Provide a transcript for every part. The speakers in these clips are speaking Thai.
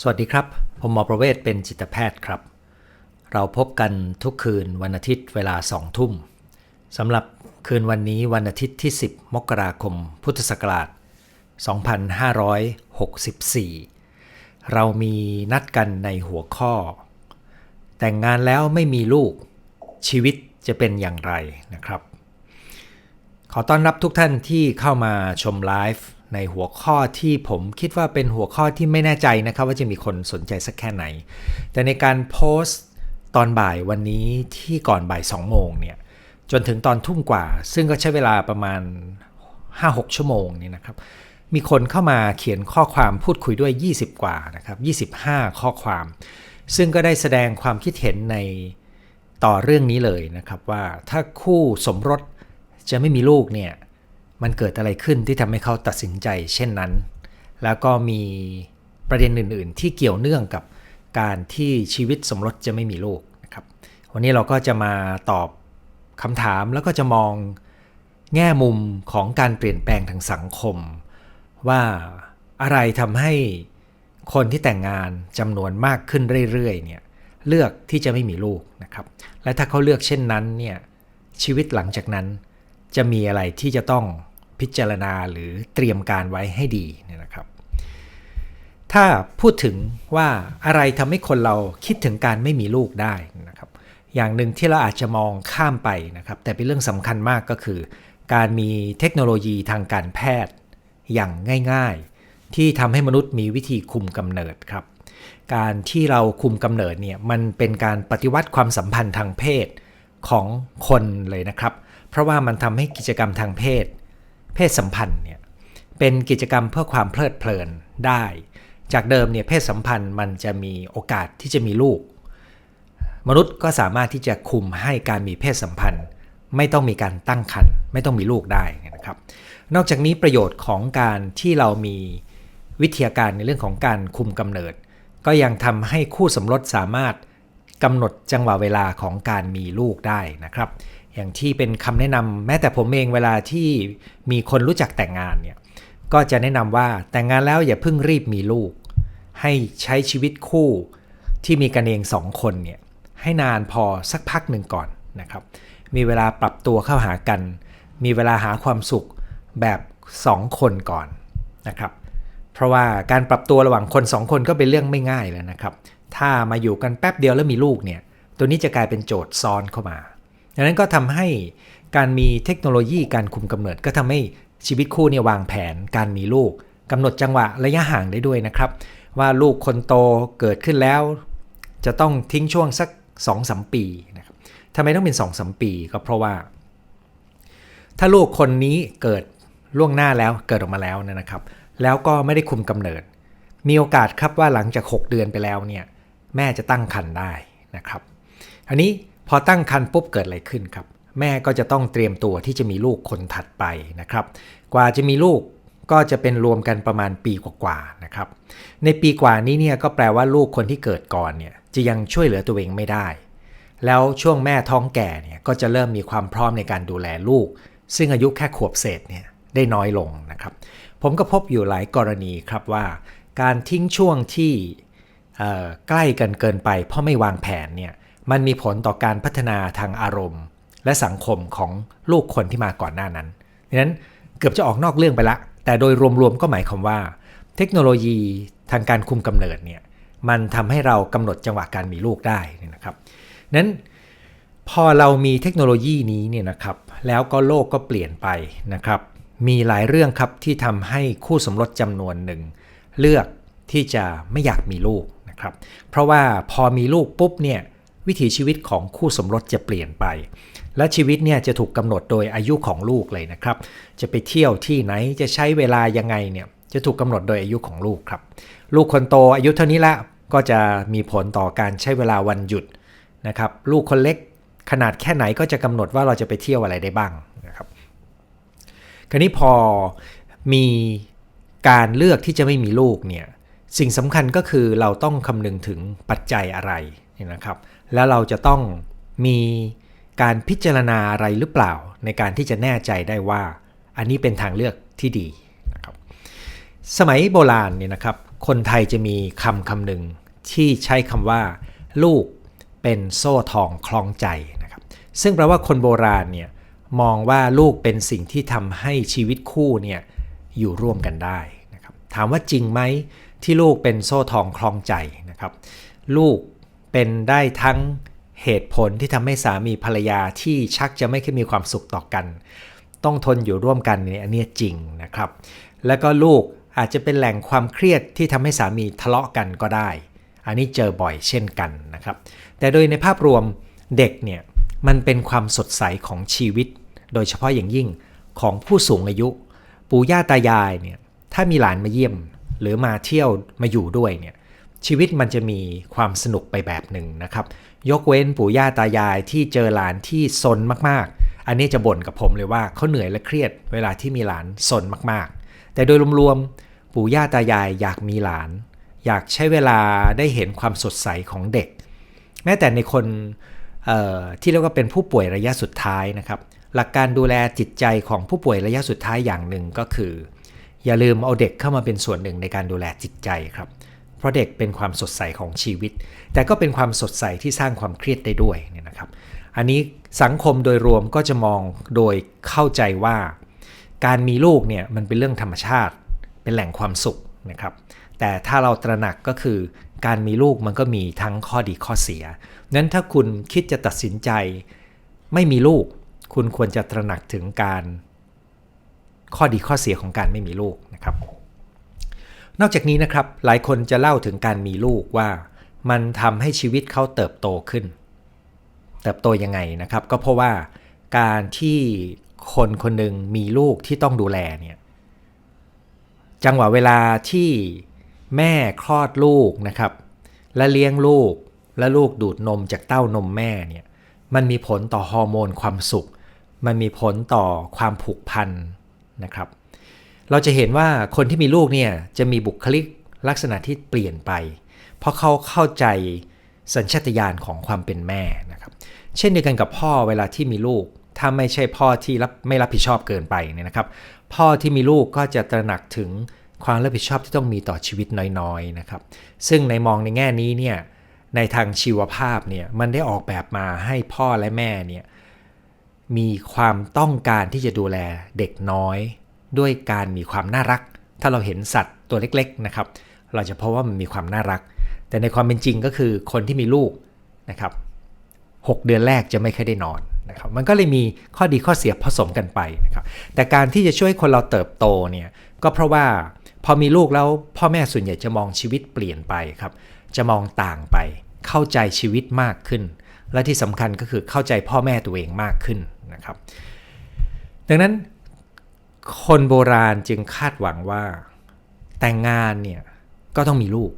สวัสดีครับ ผมหมอประเวศเป็นจิตแพทย์ครับ เราพบกันทุกคืนวันอาทิตย์เวลาสองทุ่มสำหรับคืนวันนี้วันอาทิตย์ที่ 10 มกราคม พุทธศักราช 2564 เรามีนัดกันในหัวข้อ แต่งงานแล้วไม่มีลูกชีวิตจะเป็นอย่างไรนะครับ ขอต้อนรับทุกท่านที่เข้ามาชมไลฟ์ ในหัวข้อที่ผมคิดว่าเป็นหัวข้อที่ไม่แน่ใจนะครับว่าจะมีคนสนใจสักแค่ไหน แต่ในการโพสต์ตอนบ่ายวันนี้ที่ก่อนบ่าย2โมงเนี่ยจนถึงตอนทุ่มกว่า ซึ่งก็ใช้เวลาประมาณ 5-6 ชั่วโมงนี่นะครับ มีคนเข้ามาเขียนข้อความพูดคุยด้วย 20 กว่านะครับ25 ข้อความ ซึ่งก็ได้แสดงความคิดเห็นในต่อเรื่องนี้เลยนะครับว่าถ้าคู่สมรสจะไม่มีลูกเนี่ย มันเกิดอะไรขึ้นที่ทำให้เขาตัดสินใจเช่นนั้น แล้วก็มีประเด็นอื่น ๆ ที่เกี่ยวเนื่องกับการที่ชีวิตสมรสจะไม่มีลูกนะครับ วันนี้เราก็จะมาตอบคำถามแล้วก็จะมองแง่มุมของการเปลี่ยนแปลงทางสังคม ว่าอะไรทำให้คนที่แต่งงานจำนวนมากขึ้นเรื่อยๆเนี่ยเลือกที่จะไม่มีลูกนะครับ และถ้าเขาเลือกเช่นนั้นเนี่ยชีวิตหลังจากนั้นจะมีอะไรที่จะต้อง พิจารณาหรือเตรียมการไว้ให้ดีเนี่ยนะครับ ถ้าพูดถึงว่าอะไรทำให้คนเราคิดถึงการไม่มีลูกได้นะครับ อย่างหนึ่งที่เราอาจจะมองข้ามไปนะครับ แต่เป็นเรื่องสำคัญมากก็คือ การมีเทคโนโลยีทางการแพทย์ อย่างง่ายๆ ที่ทำให้มนุษย์มีวิธีคุมกำเนิดครับ การที่เราคุมกำเนิดเนี่ยมันเป็นการปฏิวัติความสัมพันธ์ทางเพศของคนเลยนะครับ เพราะว่ามันทำให้กิจกรรมทางเพศ เพศสัมพันธ์เนี่ยเป็นกิจกรรมเพื่อความเพลิดเพลินได้ จากเดิมเนี่ยเพศสัมพันธ์มันจะมีโอกาสที่จะมีลูก มนุษย์ก็สามารถที่จะคุมให้การมีเพศสัมพันธ์ ไม่ต้องมีการตั้งครรภ์ไม่ต้องมีลูกได้นะครับ นอกจากนี้ประโยชน์ของการที่เรามีวิทยาการในเรื่องของการคุมกำเนิด ก็ยังทำให้คู่สมรสสามารถกำหนดจังหวะเวลาของการมีลูกได้นะครับ อย่างที่เป็นคำแนะนำแม้แต่ผมเองเวลาที่มีคนรู้จักแต่งงานเนี่ยก็จะแนะนำว่าแต่งงานแล้วอย่าเพิ่งรีบมีลูก ให้ใช้ชีวิตคู่ที่มีกันเองสองคนเนี่ยให้นานพอสักพักหนึ่งก่อนนะครับ มีเวลาปรับตัวเข้าหากัน มีเวลาหาความสุขแบบ2คนก่อนนะครับ เพราะว่าการปรับตัวระหว่างคน2คนก็เป็นเรื่องไม่ง่ายเลยนะครับ ถ้ามาอยู่กันแป๊บเดียวแล้วมีลูกเนี่ยตัวนี้จะกลายเป็นโจทย์ซ้อนเข้ามา ดังนั้นก็ทำให้การมีเทคโนโลยีการคุมกำเนิด ก็ทำให้ชีวิตคู่เนี่ยวางแผนการมีลูกกำหนดจังหวะระยะห่างได้ด้วยนะครับ ว่าลูกคนโตเกิดขึ้นแล้ว จะต้องทิ้งช่วงสัก2-3ปีนะครับทำไมต้องเป็น2-3ปีก็เพราะว่า ถ้าลูกคนนี้เกิดล่วงหน้าแล้วเกิดออกมาแล้วนะครับ แล้วก็ไม่ได้คุมกำเนิด มีโอกาสครับว่าหลังจาก 6 เดือนไปแล้วเนี่ยแม่จะตั้งครรภ์ได้นะครับ อันนี้ พอตั้งครรภ์ปุ๊บเกิดอะไรขึ้นครับ แม่ก็จะต้องเตรียมตัวที่จะมีลูกคนถัดไปนะครับ กว่าจะมีลูกก็จะเป็นรวมกันประมาณปีกว่าๆนะครับ ในปีกว่านี้เนี่ยก็แปลว่าลูกคนที่เกิดก่อนเนี่ยจะยังช่วยเหลือตัวเองไม่ได้ แล้วช่วงแม่ท้องแก่เนี่ยก็จะเริ่มมีความพร้อมในการดูแลลูก ซึ่งอายุแค่ขวบเศษเนี่ยได้น้อยลงนะครับ ผมก็พบอยู่หลายกรณีครับว่า การทิ้งช่วงที่ใกล้กันเกินไปเพราะไม่วางแผนเนี่ย มันมีผลต่อการพัฒนาทางอารมณ์ และสังคมของลูกคนที่มาก่อนหน้านั้นดังนั้นเกือบจะออกนอกเรื่องไปละ แต่โดยรวมๆก็หมายความว่า เทคโนโลยีทางการคุมกำเนิดเนี่ยมันทำให้เรากำหนดจังหวะการมีลูกได้นะครับนั้นพอเรามีเทคโนโลยีนี้เนี่ยนะครับแล้วก็โลกก็เปลี่ยนไปนะครับ มีหลายเรื่องครับที่ทำให้คู่สมรสจำนวนหนึ่ง เลือกที่จะไม่อยากมีลูกนะครับ เพราะว่าพอมีลูกปุ๊บเนี่ย วิถีชีวิตของคู่สมรสจะเปลี่ยนไป และชีวิตเนี่ยจะถูกกำหนดโดยอายุของลูกเลยนะครับ จะไปเที่ยวที่ไหนจะใช้เวลายังไงเนี่ยจะถูกกำหนดโดยอายุของลูกครับ ลูกคนโตอายุเท่านี้ละก็จะมีผลต่อการใช้เวลาวันหยุดนะครับ ลูกคนเล็กขนาดแค่ไหนก็จะกำหนดว่าเราจะไปเที่ยวอะไรได้บ้างนะครับ คราวนี้พอมีการเลือกที่จะไม่มีลูกเนี่ยสิ่งสำคัญก็คือเราต้องคำนึงถึงปัจจัยอะไรนะครับ แล้วเราจะต้องมีการพิจารณาอะไรหรือเปล่า ในการที่จะแน่ใจได้ว่า อันนี้เป็นทางเลือกที่ดีนะครับสมัยโบราณเนี่ยนะครับคนไทยจะมีคำคำหนึ่งที่ใช้คำว่า ลูกเป็นโซ่ทองคล้องใจนะครับซึ่งแปลว่าคนโบราณเนี่ยมองว่าลูกเป็นสิ่งที่ทำให้ชีวิตคู่เนี่ยอยู่ร่วมกันได้นะครับถามว่าจริงไหมที่ลูกเป็นโซ่ทองคล้องใจนะครับ ลูก เป็นได้ทั้งเหตุผลที่ทำให้สามีภรรยาที่ชักจะไม่ค่อยมีความสุขต่อกัน ต้องทนอยู่ร่วมกันเนี่ยอันนี้จริงนะครับ แล้วก็ลูกอาจจะเป็นแหล่งความเครียดที่ทำให้สามีทะเลาะกันก็ได้ อันนี้เจอบ่อยเช่นกันนะครับ แต่โดยในภาพรวมเด็กเนี่ยมันเป็นความสดใสของชีวิต โดยเฉพาะอย่างยิ่งของผู้สูงอายุ ปู่ย่าตายายเนี่ยถ้ามีหลานมาเยี่ยม หรือมาเที่ยวมาอยู่ด้วยเนี่ย ชีวิตมันจะมีความสนุกไปแบบหนึ่งนะครับ ยกเว้นปู่ย่าตายายที่เจอหลานที่ซนมากๆ อันนี้จะบ่นกับผมเลยว่าเขาเหนื่อยและเครียด เวลาที่มีหลานซนมากๆ แต่โดยรวมๆปู่ย่าตายายอยากมีหลาน อยากใช้เวลาได้เห็นความสดใสของเด็ก แม้แต่ในคนที่เรียกว่าเป็นผู้ป่วยระยะสุดท้ายนะครับ หลักการดูแลจิตใจของผู้ป่วยระยะสุดท้ายอย่างหนึ่งก็คือ อย่าลืมเอาเด็กเข้ามาเป็นส่วนหนึ่งในการดูแลจิตใจครับ ราะเด็กเป็นความสดใสของชีวิต แต่ก็เป็นความสดใสที่สร้างความเครียดได้ด้วยเนี่ยนะครับ อันนี้สังคมโดยรวมก็จะมองโดยเข้าใจว่า การมีลูกเนี่ยมันเป็นเรื่องธรรมชาติ เป็นแหล่งความสุขนะครับ แต่ถ้าเราตระหนักก็คือ การมีลูกมันก็มีทั้งข้อดีข้อเสีย นั้นถ้าคุณคิดจะตัดสินใจไม่มีลูก คุณควรจะตระหนักถึงการ ข้อดีข้อเสียของการไม่มีลูกนะครับ นอกจากนี้นะครับหลายคนจะเล่าถึงการมีลูกว่า มันทำให้ชีวิตเขาเติบโตขึ้น เติบโตยังไงนะครับ ก็เพราะว่าการที่คนคนหนึ่งมีลูกที่ต้องดูแลเนี่ยจังหวะเวลาที่แม่คลอดลูกนะครับ และเลี้ยงลูกและลูกดูดนมจากเต้านมแม่เนี่ยมันมีผลต่อฮอร์โมนความสุข มันมีผลต่อความผูกพันนะครับ เราจะเห็นว่าคนที่มีลูกเนี่ยจะมีบุคลิกลักษณะที่เปลี่ยนไป เพราะเขาเข้าใจสัญชาตญาณของความเป็นแม่นะครับ เช่นเดียวกันกับพ่อเวลาที่มีลูก ถ้าไม่ใช่พ่อที่รับไม่รับผิดชอบเกินไปเนี่ยนะครับ พ่อที่มีลูกก็จะตระหนักถึงความรับผิดชอบที่ต้องมีต่อชีวิตน้อยๆนะครับ ซึ่งในมองในแง่นี้เนี่ยในทางชีวภาพเนี่ยมันได้ออกแบบมาให้พ่อและแม่เนี่ยมีความต้องการที่จะดูแลเด็กน้อย ด้วยการมีความน่ารัก ถ้าเราเห็นสัตว์ตัวเล็กๆนะครับ เราจะพบว่ามันมีความน่ารัก แต่ในความเป็นจริงก็คือคนที่มีลูกนะครับ6เดือนแรกจะไม่ค่อยได้นอนนะครับ มันก็เลยมีข้อดีข้อเสียผสมกันไปนะครับ แต่การที่จะช่วยคนเราเติบโตเนี่ยก็เพราะว่าพอมีลูกแล้วพ่อแม่ส่วนใหญ่จะมองชีวิตเปลี่ยนไปครับ จะมองต่างไป เข้าใจชีวิตมากขึ้น และที่สำคัญก็คือเข้าใจพ่อแม่ตัวเองมากขึ้นนะครับ ดังนั้น คนโบราณจึงคาดหวังว่า แต่งงานเนี่ยก็ต้องมีลูก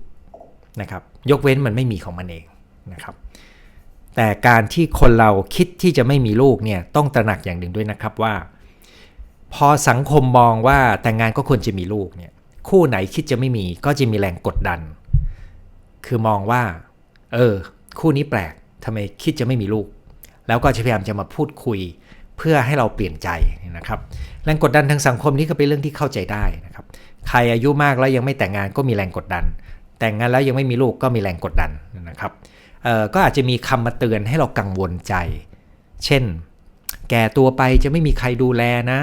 นะครับ ยกเว้นมันไม่มีของมันเองนะครับ แต่การที่คนเราคิดที่จะไม่มีลูกเนี่ยต้องตระหนักอย่างหนึ่งด้วยนะครับว่า พอสังคมมองว่าแต่งงานก็ควรจะมีลูกเนี่ยคู่ไหนคิดจะไม่มีก็จะมีแรงกดดัน คือมองว่า เออ คู่นี้แปลกทำไมคิดจะไม่มีลูก แล้วก็พยายามจะมาพูดคุยเพื่อให้เราเปลี่ยนใจนะครับ แรงกดดันทางสังคมนี่ก็เป็นเรื่องที่เข้าใจได้นะครับ ใครอายุมากแล้วยังไม่แต่งงานก็มีแรงกดดัน แต่งงานแล้วยังไม่มีลูกก็มีแรงกดดันนะครับก็อาจจะมีคำมาเตือนให้เรากังวลใจ เช่น แก่ตัวไปจะไม่มีใครดูแลนะ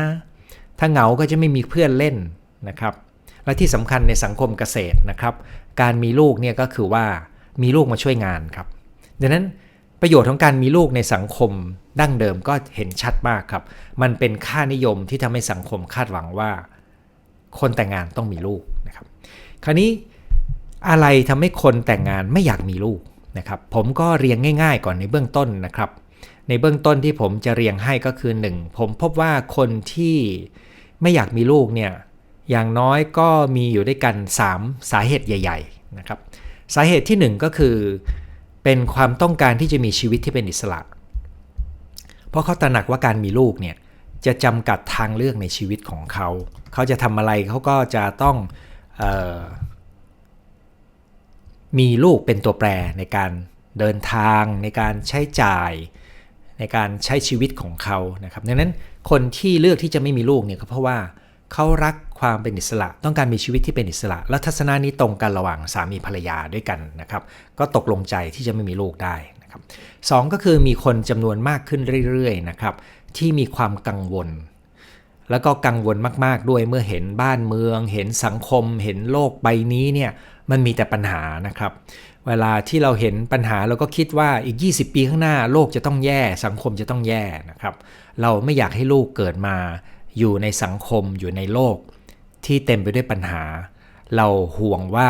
ถ้าเหงาก็จะไม่มีเพื่อนเล่นนะครับ และที่สำคัญในสังคมเกษตรนะครับ การมีลูกเนี่ยก็คือว่ามีลูกมาช่วยงานครับ ดังนั้น ประโยชน์ของการมีลูกในสังคมดั้งเดิมก็เห็นชัดมากครับ มันเป็นค่านิยมที่ทำให้สังคมคาดหวังว่า คนแต่งงานต้องมีลูกนะครับ คราวนี้อะไรทำให้คนแต่งงานไม่อยากมีลูกนะครับ ผมก็เรียงง่าย ๆ ก่อนในเบื้องต้นนะครับ ในเบื้องต้นที่ผมจะเรียงให้ก็คือ 1 ผมพบว่าคนที่ไม่อยากมีลูกเนี่ยอย่างน้อยก็มีอยู่ด้วยกัน 3 สาเหตุใหญ่ ๆ นะครับ สาเหตุที่ 1 ก็คือ เป็นความต้องการที่จะมีชีวิตที่เป็นอิสระ เพราะเขาตระหนักว่าการมีลูกเนี่ยจะจำกัดทางเลือกในชีวิตของเขา เขาจะทำอะไรเขาก็จะต้องออมีลูกเป็นตัวแปรในการเดินทาง ในการใช้จ่ายในการใช้ชีวิตของเขานะครับ ดังนั้นคนที่เลือกที่จะไม่มีลูกเนี่ยก็เพราะว่าเขารัก ความเป็นอิสระ ต้องการมีชีวิตที่เป็นอิสระ และทัศนานี้ตรงกันระหว่างสามีภรรยาด้วยกันนะครับ ก็ตกลงใจที่จะไม่มีลูกได้นะครับสก็คือมีคนจำนวนมากขึ้นเรื่อยๆนะครับที่มีความกังวล แล้วก็กังวลมาก ๆ ด้วยเมื่อเห็นบ้านเมือง เห็นสังคม เห็นโลกใบนี้เนี่ยมันมีแต่ปัญหานะครับ เวลาที่เราเห็นปัญหาเราก็คิดว่าอีก 20 ปีข้างหน้าโลกจะต้องแย่ สังคมจะต้องแย่นะครับ เราไม่อยากให้ลูกเกิดมาอยู่ในสังคมอยู่ในโลก ที่เต็มไปด้วยปัญหา เราห่วงว่า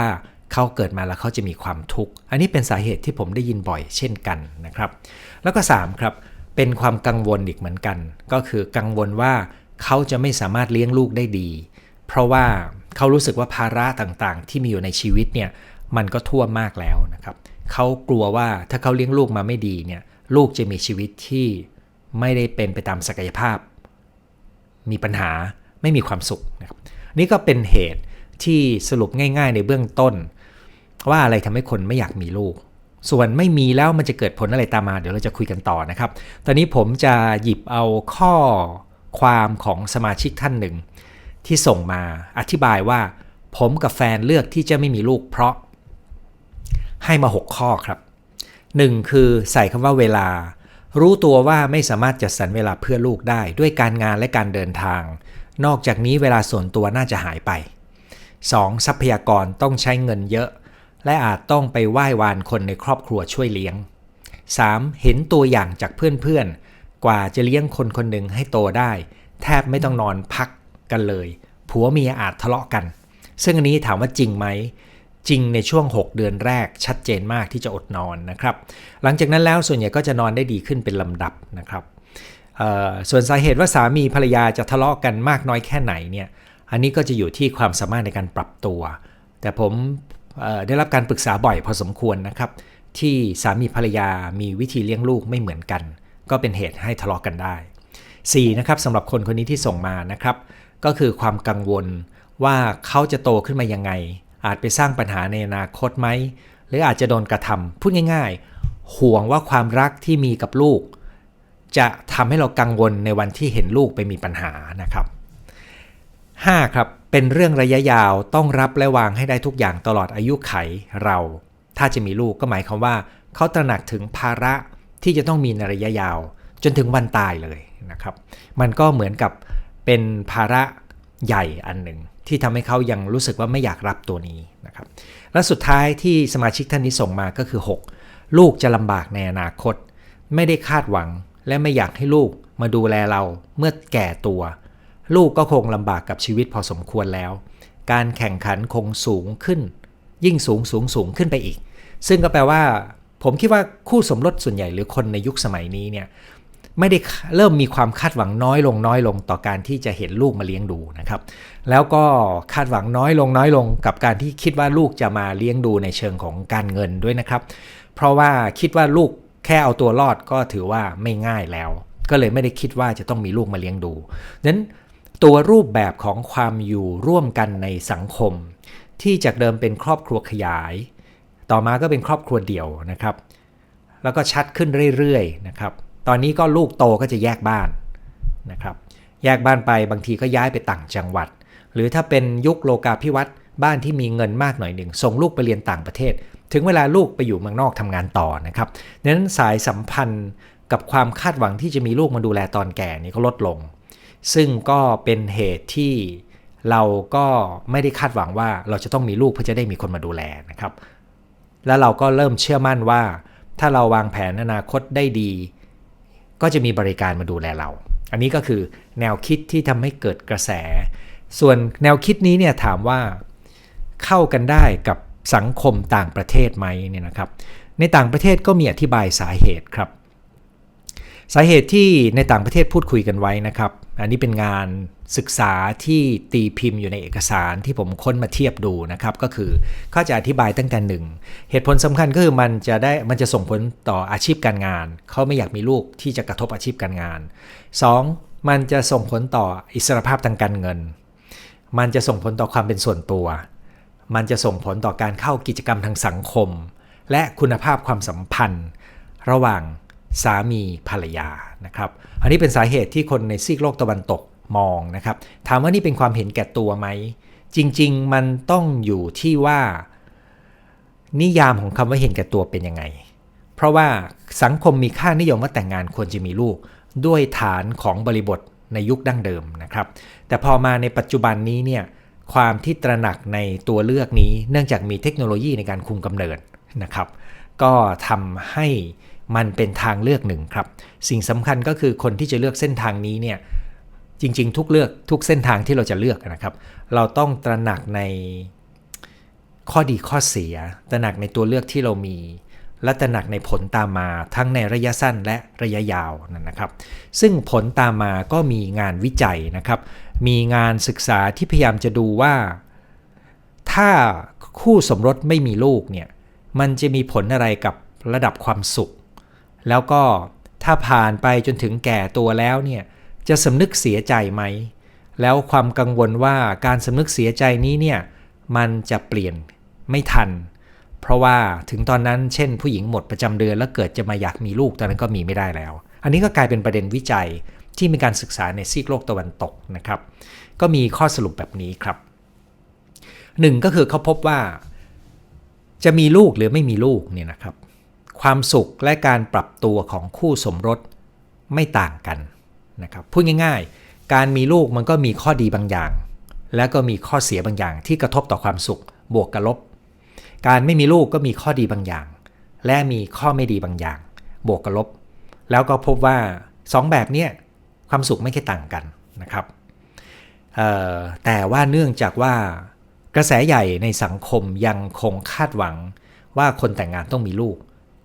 เขาเกิดมาแล้วเขาจะมีความทุกข์ อันนี้เป็นสาเหตุที่ผมได้ยินบ่อยเช่นกันนะครับ แล้วก็ 3 ครับ เป็นความกังวลอีกเหมือนกัน ก็คือกังวลว่าเขาจะไม่สามารถเลี้ยงลูกได้ดี เพราะว่าเขารู้สึกว่าภาระต่างๆ ที่มีอยู่ในชีวิตเนี่ยมันก็ท่วมมากแล้วนะครับ เขากลัวว่าถ้าเขาเลี้ยงลูกมาไม่ดีเนี่ยลูกจะมีชีวิตที่ไม่ได้เป็นไปตามศักยภาพ มีปัญหาไม่มีความสุขนะครับ นี่ก็เป็นเหตุที่สรุปง่าย ๆ ในเบื้องต้น ว่าอะไรทำให้คนไม่อยากมีลูก ส่วนไม่มีแล้วมันจะเกิดผลอะไรตามมา เดี๋ยวเราจะคุยกันต่อนะครับ ตอนนี้ผมจะหยิบเอาข้อความของสมาชิกท่านหนึ่ง ที่ส่งมาอธิบายว่า ผมกับแฟนเลือกที่จะไม่มีลูกเพราะ ให้มา 6 ข้อครับ 1. คือใส่คำว่าเวลา รู้ตัวว่าไม่สามารถจัดสรรเวลาเพื่อลูกได้ด้วยการงานและการเดินทาง นอกจากนี้เวลาส่วนตัวน่าจะหายไป 2. ทรัพยากรต้องใช้เงินเยอะ และอาจต้องไปไหว้วานคนในครอบครัวช่วยเลี้ยง 3. เห็นตัวอย่างจากเพื่อนๆ กว่าจะเลี้ยงคนคนหนึ่งให้โตได้ แทบไม่ต้องนอนพักกันเลย ผัวเมียอาจทะเลาะกัน ซึ่งอันนี้ถามว่าจริงไหม จริงในช่วง 6 เดือนแรกชัดเจนมากที่จะอดนอนนะครับ หลังจากนั้นแล้วส่วนใหญ่ก็จะนอนได้ดีขึ้นเป็นลำดับนะครับ ส่วนสาเหตุว่าสามีภรรยาจะทะเลาะกันมากน้อยแค่ไหนเนี่ย อันนี้ก็จะอยู่ที่ความสามารถในการปรับตัว แต่ผมได้รับการปรึกษาบ่อยพอสมควรนะครับ ที่สามีภรรยามีวิธีเลี้ยงลูกไม่เหมือนกัน ก็เป็นเหตุให้ทะเลาะกันได้ 4. นะครับสำหรับคนคนนี้ที่ส่งมานะครับ ก็คือความกังวลว่าเขาจะโตขึ้นมายังไง อาจไปสร้างปัญหาในอนาคตไหม หรืออาจจะโดนกระทำพูดง่าย ๆ ห่วงว่าความรักที่มีกับลูก จะทำให้เรากังวลในวันที่เห็นลูกไปมีปัญหานะครับ 5. ครับ เป็นเรื่องระยะยาวต้องรับและวางให้ได้ทุกอย่างตลอดอายุไขเรา ถ้าจะมีลูกก็หมายความว่าเขาตระหนักถึงภาระที่จะต้องมีในระยะยาว จนถึงวันตายเลยนะครับ มันก็เหมือนกับเป็นภาระใหญ่อันหนึ่งที่ทำให้เขายังรู้สึกว่าไม่อยากรับตัวนี้นะครับ และสุดท้ายที่สมาชิกท่านนี้ส่งมาก็คือ 6 ลูกจะลำบากในอนาคต ไม่ได้คาดหวัง และไม่อยากให้ลูกมาดูแลเราเมื่อแก่ตัว ลูกก็คงลำบากกับชีวิตพอสมควรแล้ว การแข่งขันคงสูงขึ้น ยิ่งสูงสูงสูงขึ้นไปอีก ซึ่งก็แปลว่า ผมคิดว่าคู่สมรสส่วนใหญ่หรือคนในยุคสมัยนี้เนี่ยไม่ได้เริ่มมีความคาดหวังน้อยลงน้อยลงต่อการที่จะเห็นลูกมาเลี้ยงดูนะครับ แล้วก็คาดหวังน้อยลงน้อยลงกับการที่คิดว่าลูกจะมาเลี้ยงดูในเชิงของการเงินด้วยนะครับ เพราะว่าคิดว่าลูก แค่เอาตัวรอดก็ถือว่าไม่ง่ายแล้ว ก็เลยไม่ได้คิดว่าจะต้องมีลูกมาเลี้ยงดูนั้นตัวรูปแบบของความอยู่ร่วมกันในสังคม ที่จากเดิมเป็นครอบครัวขยาย ต่อมาก็เป็นครอบครัวเดี่ยวนะครับ แล้วก็ชัดขึ้นเรื่อยๆนะครับ ตอนนี้ก็ลูกโตก็จะแยกบ้านนะครับแยกบ้านไปบางทีก็ย้ายไปต่างจังหวัด หรือถ้าเป็นยุคโลกาภิวัตน์บ้านที่มีเงินมากหน่อยหนึ่งส่งลูกไปเรียนต่างประเทศ ถึงเวลาลูกไปอยู่เมืองนอกทำงานต่อนะครับดังนั้นสายสัมพันธ์กับความคาดหวังที่จะมีลูกมาดูแลตอนแก่นี่ก็ลดลง ซึ่งก็เป็นเหตุที่เราก็ไม่ได้คาดหวังว่าเราจะต้องมีลูกเพื่อจะได้มีคนมาดูแลนะครับ แล้วเราก็เริ่มเชื่อมั่นว่า ถ้าเราวางแผนอนาคตได้ดี ก็จะมีบริการมาดูแลเรา อันนี้ก็คือแนวคิดที่ทำให้เกิดกระแส ส่วนแนวคิดนี้เนี่ยถามว่าเข้ากันได้กับ สังคมต่างประเทศไหมเนี่ยนะครับ ในต่างประเทศก็มีอธิบายสาเหตุครับ สาเหตุที่ในต่างประเทศพูดคุยกันไว้นะครับ อันนี้เป็นงานศึกษาที่ตีพิมพ์อยู่ในเอกสารที่ผมค้นมาเทียบดูนะครับ ก็คือเขาจะอธิบายตั้งแต่หนึ่งเหตุผลสำคัญก็คือมันจะได้มันจะส่งผลต่ออาชีพการงาน เขาไม่อยากมีลูกที่จะกระทบอาชีพการงาน 2. มันจะส่งผลต่ออิสรภาพทางการเงิน มันจะส่งผลต่อความเป็นส่วนตัว มันจะส่งผลต่อการเข้ากิจกรรมทางสังคม และคุณภาพความสัมพันธ์ ระหว่างสามีภรรยานะครับ อันนี้เป็นสาเหตุที่คนในซีกโลกตะวันตกมองนะครับ ถามว่านี่เป็นความเห็นแก่ตัวไหม จริง ๆ มันต้องอยู่ที่ว่า นิยามของคำว่าเห็นแก่ตัวเป็นยังไง เพราะว่าสังคมมีค่านิยมว่าแต่งงานควรจะมีลูก ด้วยฐานของบริบทในยุคดั้งเดิมนะครับ แต่พอมาในปัจจุบันนี้เนี่ย ความที่ตระหนักในตัวเลือกนี้ เนื่องจากมีเทคโนโลยีในการคุมกำเนิดนะครับ ก็ทำให้มันเป็นทางเลือกหนึ่งครับ สิ่งสำคัญก็คือคนที่จะเลือกเส้นทางนี้เนี่ยจริง ๆ ทุกเลือกทุกเส้นทางที่เราจะเลือกนะครับ เราต้องตระหนักในข้อดีข้อเสีย ตระหนักในตัวเลือกที่เรามี และตระหนักในผลตามมาทั้งในระยะสั้นและระยะยาวนั่นนะครับ ซึ่งผลตามมาก็มีงานวิจัยนะครับ มีงานศึกษาที่พยายามจะดูว่า ถ้าคู่สมรสไม่มีลูกเนี่ยมันจะมีผลอะไรกับระดับความสุข แล้วก็ถ้าผ่านไปจนถึงแก่ตัวแล้วเนี่ยจะสำนึกเสียใจไหม แล้วความกังวลว่าการสำนึกเสียใจนี้เนี่ยมันจะเปลี่ยนไม่ทัน เพราะว่าถึงตอนนั้นเช่นผู้หญิงหมดประจำเดือนแล้วเกิดจะมาอยากมีลูกตอนนั้นก็มีไม่ได้แล้ว อันนี้ก็กลายเป็นประเด็นวิจัย ที่มีการศึกษาในซีกโลกตะวันตกนะครับ ก็มีข้อสรุปแบบนี้ครับหนึ่งก็คือเขาพบว่า จะมีลูกหรือไม่มีลูกเนี่ยนะครับ ความสุขและการปรับตัวของคู่สมรสไม่ต่างกันนะครับพูดง่ายๆ การมีลูกมันก็มีข้อดีบางอย่าง และก็มีข้อเสียบางอย่าง ที่กระทบต่อความสุขบวกกับลบ การไม่มีลูกก็มีข้อดีบางอย่าง และมีข้อไม่ดีบางอย่าง บวกกับลบ แล้วก็พบว่า 2 แบบเนี้ย ความสุขไม่ค่อยต่างกันนะครับแต่ว่าเนื่องจากว่ากระแสใหญ่ในสังคมยังคงคาดหวังว่าคนแต่งงานต้องมีลูก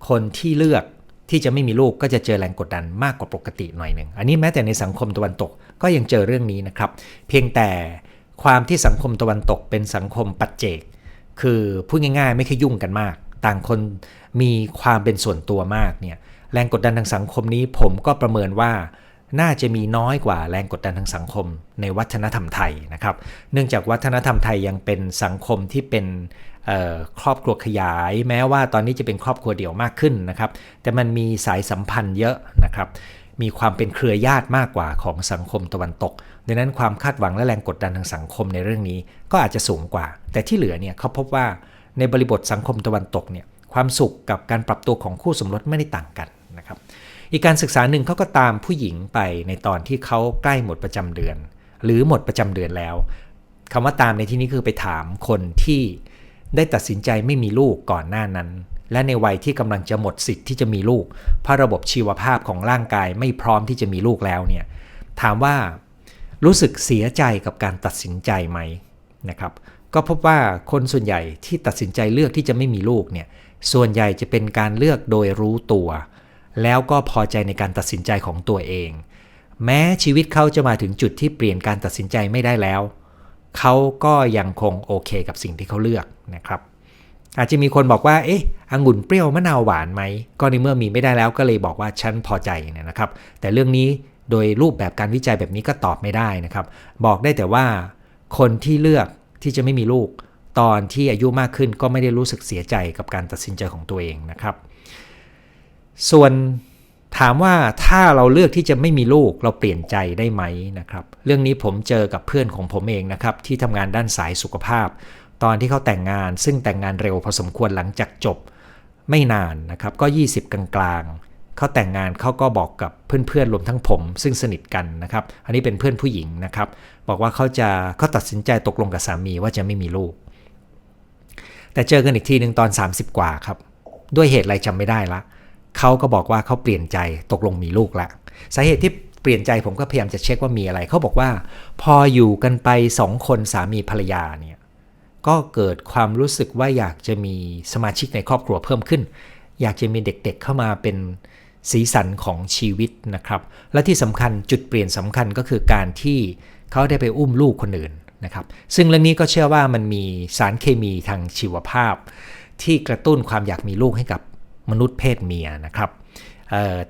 คนที่เลือกที่จะไม่มีลูกก็จะเจอแรงกดดันมากกว่าปกติหน่อยหนึ่ง อันนี้แม้แต่ในสังคมตะวันตกก็ยังเจอเรื่องนี้นะครับ เพียงแต่ความที่สังคมตะวันตกเป็นสังคมปัจเจก คือพูดง่ายๆ ไม่ค่อยยุ่งกันมาก ต่างคนมีความเป็นส่วนตัวมากเนี่ย แรงกดดันทางสังคมนี้ผมก็ประเมินว่า น่าจะมีน้อยกว่าแรงกดดันทางสังคมในวัฒนธรรมไทยนะครับ เนื่องจากวัฒนธรรมไทยยังเป็นสังคมที่เป็นครอบครัวขยาย แม้ว่าตอนนี้จะเป็นครอบครัวเดี่ยวมากขึ้นนะครับ แต่มันมีสายสัมพันธ์เยอะนะครับ มีความเป็นเครือญาติมากกว่าของสังคมตะวันตก ดังนั้นความคาดหวังและแรงกดดันทางสังคมในเรื่องนี้ ก็อาจจะสูงกว่า แต่ที่เหลือเนี่ยเขาพบว่าในบริบทสังคมตะวันตกเนี่ยความสุขกับการปรับตัวของคู่สมรสไม่ได้ต่างกันนะครับ อีกการศึกษาหนึ่งเขาก็ตามผู้หญิงไปในตอนที่เขาใกล้หมดประจำเดือน หรือหมดประจำเดือนแล้วคำว่าตามในที่นี้คือไปถามคนที่ได้ตัดสินใจไม่มีลูกก่อนหน้านั้น และในวัยที่กำลังจะหมดสิทธิ์ที่จะมีลูก เพราะระบบชีวภาพของร่างกายไม่พร้อมที่จะมีลูกแล้วเนี่ยถามว่ารู้สึกเสียใจกับการตัดสินใจไหมนะครับ ก็พบว่าคนส่วนใหญ่ที่ตัดสินใจเลือกที่จะไม่มีลูกเนี่ยส่วนใหญ่จะเป็นการเลือกโดยรู้ตัว แล้วก็พอใจในการตัดสินใจของตัวเอง แม้ชีวิตเขาจะมาถึงจุดที่เปลี่ยนการตัดสินใจไม่ได้แล้ว เขาก็ยังคงโอเคกับสิ่งที่เขาเลือกนะครับ อาจจะมีคนบอกว่า เอ๊ะองุ่นเปรี้ยวมะนาวหวานไหม ก็ในเมื่อมีไม่ได้แล้วก็เลยบอกว่าฉันพอใจเนี่ยนะครับ แต่เรื่องนี้โดยรูปแบบการวิจัยแบบนี้ก็ตอบไม่ได้นะครับ บอกได้แต่ว่า คนที่เลือกที่จะไม่มีลูก ตอนที่อายุมากขึ้นก็ไม่ได้รู้สึกเสียใจกับการตัดสินใจของตัวเองนะครับ ส่วนถามว่าถ้าเราเลือกที่จะไม่มีลูกเราเปลี่ยนใจได้ไหมนะครับ เรื่องนี้ผมเจอกับเพื่อนของผมเองนะครับ ที่ทำงานด้านสายสุขภาพ ตอนที่เขาแต่งงาน ซึ่งแต่งงานเร็วพอสมควรหลังจากจบไม่นานนะครับ ก็ 20 กลางๆเขาแต่งงานเขาก็บอกกับเพื่อนๆรวมทั้งผม ซึ่งสนิทกันนะครับ อันนี้เป็นเพื่อนผู้หญิงนะครับ บอกว่าเขาจะเขาตัดสินใจตกลงกับสามีว่าจะไม่มีลูก แต่เจอกันอีกทีหนึ่งตอน 30 กว่าครับ ด้วยเหตุอะไรจำไม่ได้ละ เขาก็บอกว่าเขาเปลี่ยนใจตกลงมีลูกละสาเหตุที่เปลี่ยนใจผมก็พยายามจะเช็คว่ามีอะไร เขาบอกว่า พออยู่กันไปสองคนสามีภรรยาเนี่ยก็เกิดความรู้สึกว่าอยากจะมีสมาชิกในครอบครัวเพิ่มขึ้น อยากจะมีเด็กๆเข้ามาเป็นสีสันของชีวิตนะครับ และที่สำคัญจุดเปลี่ยนสำคัญก็คือการที่เขาได้ไปอุ้มลูกคนอื่นนะครับ ซึ่งเรื่องนี้ก็เชื่อว่ามันมีสารเคมีทางชีวภาพ ที่กระตุ้นความอยากมีลูกให้กับ มนุษย์เพศเมียนะครับ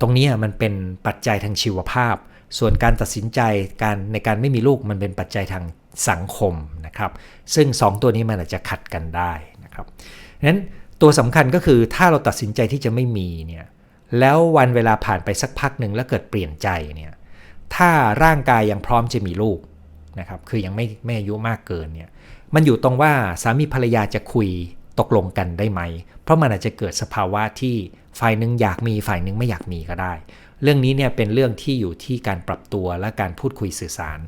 ตรงนี้มันเป็นปัจจัยทางชีวภาพ ส่วนการตัดสินใจการในการไม่มีลูกมันเป็นปัจจัยทางสังคมนะครับ ซึ่ง 2 ตัวนี้มันอาจจะขัดกันได้นะครับนั้นตัวสำคัญก็คือถ้าเราตัดสินใจที่จะไม่มีเนี่ยแล้ววันเวลาผ่านไปสักพักหนึ่งแล้วเกิดเปลี่ยนใจเนี่ยถ้าร่างกายยังพร้อมจะมีลูกนะครับคือยังไม่ไม่อายุมากเกินเนี่ยมันอยู่ตรงว่าสามีภรรยาจะคุย ตกลงกันได้ไหม เพราะมันอาจจะเกิดสภาวะที่ฝ่ายหนึ่งอยากมีฝ่ายหนึ่งไม่อยากมีก็ได้ เรื่องนี้เนี่ยเป็นเรื่องที่อยู่ที่การปรับตัวและการพูดคุยสื่อสาร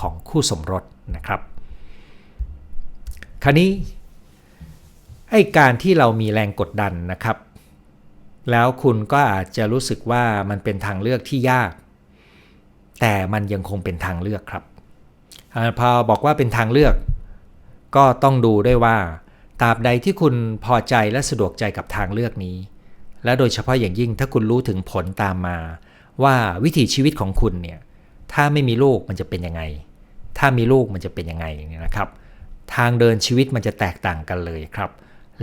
ของคู่สมรสนะครับ คราวนี้ไอ้การที่เรามีแรงกดดันนะครับ แล้วคุณก็อาจจะรู้สึกว่ามันเป็นทางเลือกที่ยาก แต่มันยังคงเป็นทางเลือกครับอาพอบอกว่าเป็นทางเลือก ก็ต้องดูด้วยว่า ตราบใดที่คุณพอใจและสะดวกใจกับทางเลือกนี้ และโดยเฉพาะอย่างยิ่งถ้าคุณรู้ถึงผลตามมา ว่าวิถีชีวิตของคุณเนี่ยถ้าไม่มีลูกมันจะเป็นยังไง ถ้ามีลูกมันจะเป็นยังไงเนี่ยนะครับ ทางเดินชีวิตมันจะแตกต่างกันเลยครับ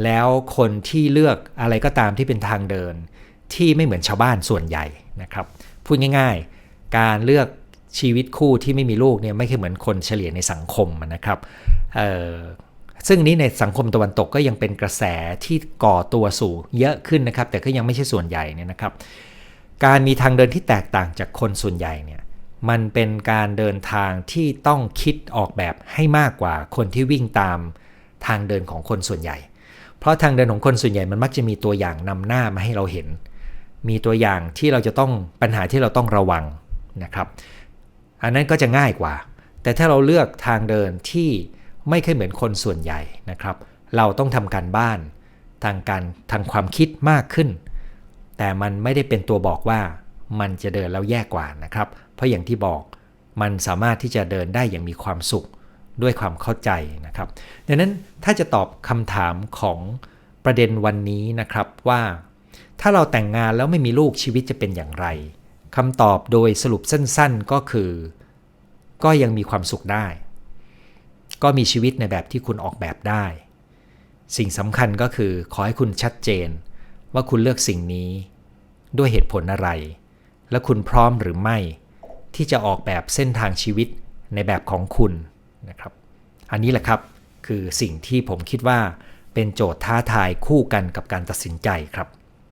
แล้วคนที่เลือกอะไรก็ตามที่เป็นทางเดิน ที่ไม่เหมือนชาวบ้านส่วนใหญ่นะครับพูดง่ายๆ การเลือกชีวิตคู่ที่ไม่มีลูกเนี่ยไม่ใช่เหมือนคนเฉลี่ยในสังคมนะครับเอ่อ ซึ่งนี้ในสังคมตะวันตกก็ยังเป็นกระแสที่ก่อตัวสู่เยอะขึ้นนะครับ แต่ก็ยังไม่ใช่ส่วนใหญ่เนี่ยนะครับ การมีทางเดินที่แตกต่างจากคนส่วนใหญ่เนี่ยมันเป็นการเดินทางที่ต้องคิดออกแบบให้มากกว่าคนที่วิ่งตามทางเดินของคนส่วนใหญ่ เพราะทางเดินของคนส่วนใหญ่มันมักจะมีตัวอย่างนำหน้ามาให้เราเห็น มีตัวอย่างที่เราจะต้องปัญหาที่เราต้องระวังนะครับ อันนั้นก็จะง่ายกว่า แต่ถ้าเราเลือกทางเดินที่ ไม่เคยเหมือนคนส่วนใหญ่นะครับ เราต้องทำการบ้านทางการทางความคิดมากขึ้น แต่มันไม่ได้เป็นตัวบอกว่ามันจะเดินแล้วแย่กว่านะครับ เพราะอย่างที่บอกมันสามารถที่จะเดินได้อย่างมีความสุขด้วยความเข้าใจนะครับ ดังนั้นถ้าจะตอบคำถามของประเด็นวันนี้นะครับว่า ถ้าเราแต่งงานแล้วไม่มีลูกชีวิตจะเป็นอย่างไรคำตอบโดยสรุปสั้นๆก็คือ ก็ยังมีความสุขได้ ก็มีชีวิตในแบบที่คุณออกแบบได้ สิ่งสำคัญก็คือขอให้คุณชัดเจน ว่าคุณเลือกสิ่งนี้ ด้วยเหตุผลอะไร และคุณพร้อมหรือไม่ ที่จะออกแบบเส้นทางชีวิตในแบบของคุณนะครับ อันนี้แหละครับคือสิ่งที่ผมคิดว่าเป็นโจทย์ท้าทายคู่กันกับการตัดสินใจครับ